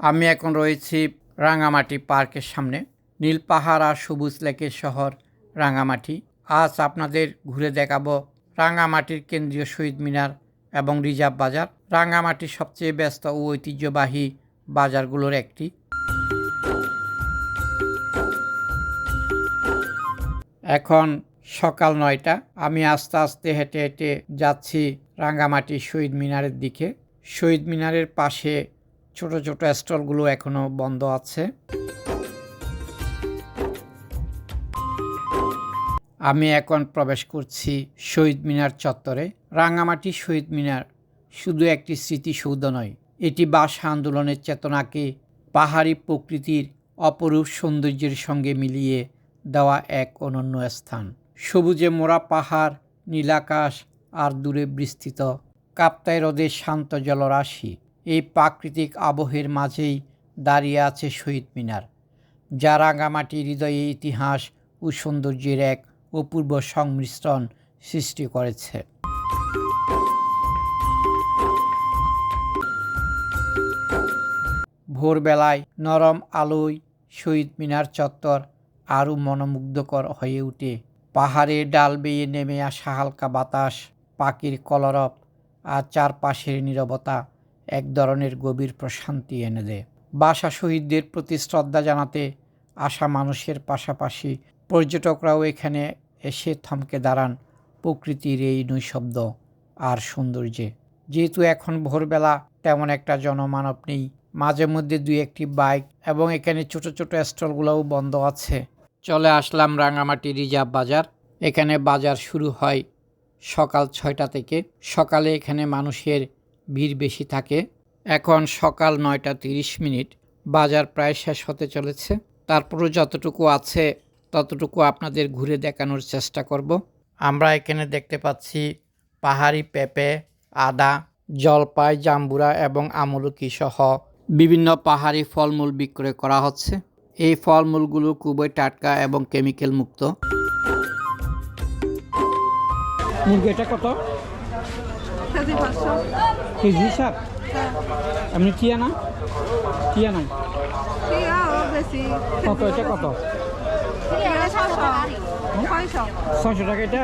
আমি এখন রয়েছি রাঙামাটি পার্কের সামনে। নীল পাহাড় আর সবুজ লেকের শহর রাঙামাটি। আজ আপনাদের ঘুরে দেখাবো রাঙামাটির কেন্দ্রীয় শহীদ মিনার এবং রিজার্ভ বাজার। রাঙামাটির সবচেয়ে ব্যস্ত ও ঐতিহ্যবাহী বাজারগুলোর একটি। এখন সকাল নয়টা। আমি আস্তে আস্তে হেঁটে হেঁটে যাচ্ছি রাঙ্গামাটি শহীদ মিনারের দিকে। শহীদ মিনারের পাশে ছোট ছোট স্টলগুলো এখনও বন্ধ আছে। আমি এখন প্রবেশ করছি শহীদ মিনার চত্বরে। রাঙ্গামাটি শহীদ মিনার শুধু একটি স্মৃতিসৌধ নয়, এটি ভাষা আন্দোলনের চেতনাকে পাহাড়ি প্রকৃতির অপরূপ সৌন্দর্যের সঙ্গে মিলিয়ে দেওয়া এক অনন্য স্থান। সবুজে মোড়া পাহাড়, নীলাকাশ আর দূরে বিস্তৃত কাপ্তাই হ্রদের শান্ত জলরাশি। এই প্রাকৃতিক আবহের মাঝেই দাঁড়িয়ে আছে শহীদ মিনার। যা রাঙামাটি হৃদয়ে ইতিহাস ও সৌন্দর্যের এক অপূর্ব সংমিশ্রণ সৃষ্টি করেছে। ভোরবেলায় নরম আলোয় শহীদ মিনার চত্বর আরও মনোমুগ্ধকর হয়ে ওঠে পাহাড়ের ডাল বেয়ে নেমে আসা হালকা বাতাস, পাখির কলরব আর চারপাশের নীরবতা এক ধরনের গভীর প্রশান্তি এনে দেয়। বাসা শহীদদের প্রতি শ্রদ্ধা জানাতে আসা মানুষের পাশাপাশি পর্যটকরাও এখানে এসে থমকে দাঁড়ান প্রকৃতির এই নৈশব্দ আর সৌন্দর্যে। যেহেতু এখন ভোরবেলা, তেমন একটা জনমানব নেই। মাঝে মধ্যে দুই একটি বাইক এবং এখানে ছোট ছোট স্টলগুলোও বন্ধ আছে। চলে আসলাম রাঙামাটি রিজার্ভ বাজার। এখানে বাজার শুরু হয় সকাল ছয়টা থেকে। সকালে এখানে মানুষের ভিড় বেশি থাকে। এখন সকাল নয়টা তিরিশ মিনিট। বাজার প্রায় শেষ হতে চলেছে। তারপরও যতটুকু আছে, ততটুকু আপনাদের ঘুরে দেখানোর চেষ্টা করব। আমরা এখানে দেখতে পাচ্ছি পাহাড়ি পেঁপে, আদা, জলপাই, জাম্বুরা এবং আমলকি সহ বিভিন্ন পাহাড়ি ফলমূল বিক্রয় করা হচ্ছে। এই ফলমূলগুলো খুবই টাটকা এবং কেমিক্যাল মুক্ত। মুরগি এটা কত? কেজি পাঁচশো কেজি হিসাব এমনি টিয়া না টিয়া নাই টিয়াও বেশি কত এটা কত টিয়া ছশো ছয়শো ছয়শো টাকা এটা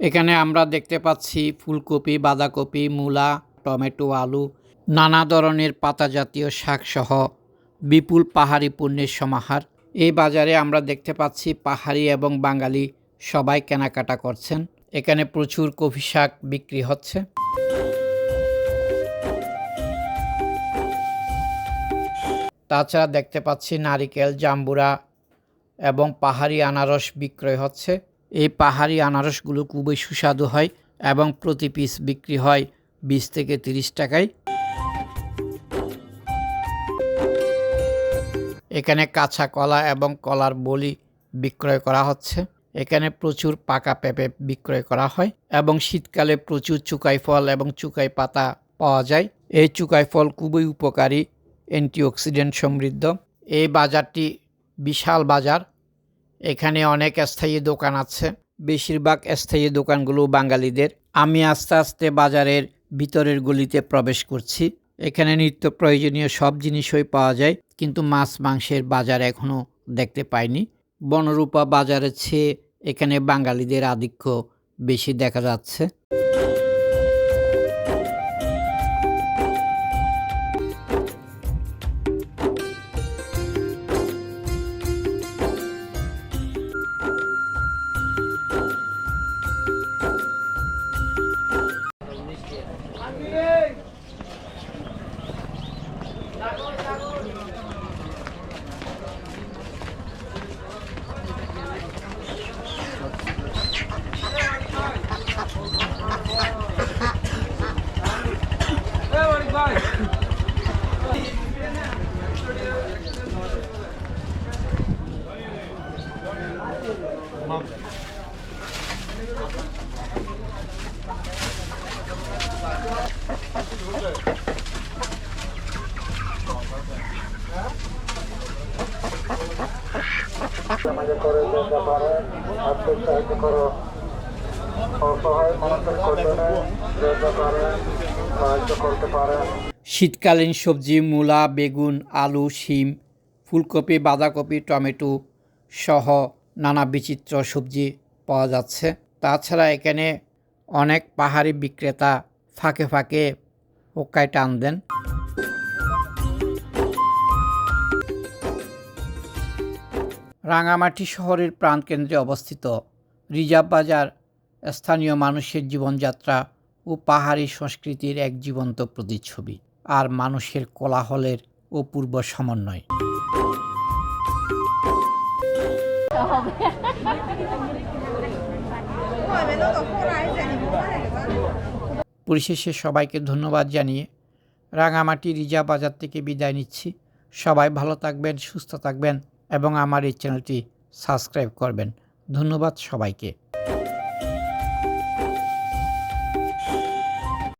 এখানে আমরা দেখতে পাচ্ছি ফুলকপি, বাঁধাকপি, মূলা, টমেটো, আলু, নানা ধরনের পাতা জাতীয় শাকসহ বিপুল পাহাড়ি পণ্যের সমাহার। এই বাজারে আমরা দেখতে পাচ্ছি পাহাড়ি এবং বাঙালি সবাই কেনাকাটা করছেন। এখানে প্রচুর কফি শাক বিক্রি হচ্ছে। তাছাড়া দেখতে পাচ্ছি নারিকেল, জাম্বুরা এবং পাহাড়ি আনারস বিক্রয় হচ্ছে। এই পাহাড়ি আনারসগুলো খুবই সুস্বাদু হয় এবং প্রতি পিস বিক্রি হয় বিশ থেকে তিরিশ টাকায়। এখানে কাঁচা কলা এবং কলার বলি বিক্রয় করা হচ্ছে। এখানে প্রচুর পাকা পেঁপে বিক্রয় করা হয় এবং শীতকালে প্রচুর চুকাই ফল এবং চুকাই পাতা পাওয়া যায়। এই চুকাই ফল খুবই উপকারী, অ্যান্টিঅক্সিডেন্ট সমৃদ্ধ। এই বাজারটি বিশাল বাজার এখানে অনেক স্থায়ী দোকান আছে। বেশিরভাগ স্থায়ী দোকানগুলো বাঙালিদের। আমি আস্তে আস্তে বাজারের ভিতরের গলিতে প্রবেশ করছি। এখানে নিত্য প্রয়োজনীয় সব জিনিসই পাওয়া যায়, কিন্তু মাছ মাংসের বাজার এখনও দেখতে পাইনি। বনরূপা বাজারের চেয়ে এখানে বাঙালিদের আধিক্য বেশি দেখা যাচ্ছে। করে অসহায় মানুষের কল্যাণে যা সাহায্য করতে পারেন শীতকালীন সবজি, মূলা, বেগুন, আলু, শিম, ফুলকপি, বাঁধাকপি, টমেটো সহ নানা বিচিত্র সবজি পাওয়া যাচ্ছে। তাছাড়া এখানে অনেক পাহাড়ি বিক্রেতা ফাঁকে ফাঁকে হোক্কায় টান দেন। রাঙামাটি শহরের প্রাণকেন্দ্রে অবস্থিত রিজার্ভ বাজার, স্থানীয় মানুষের জীবনযাত্রা ও পাহাড়ি সংস্কৃতির এক জীবন্ত প্রতিচ্ছবি আর মানুষের কোলাহলের অপূর্ব সমন্বয়। পরিশেষে সবাইকে ধন্যবাদ জানিয়ে রাঙামাটি রিজার্ভ বাজার থেকে বিদায় নিচ্ছি। সবাই ভালো থাকবেন, সুস্থ থাকবেন। এবং আমার এই চ্যানেলটি সাবস্ক্রাইব করবেন। ধন্যবাদ সবাইকে।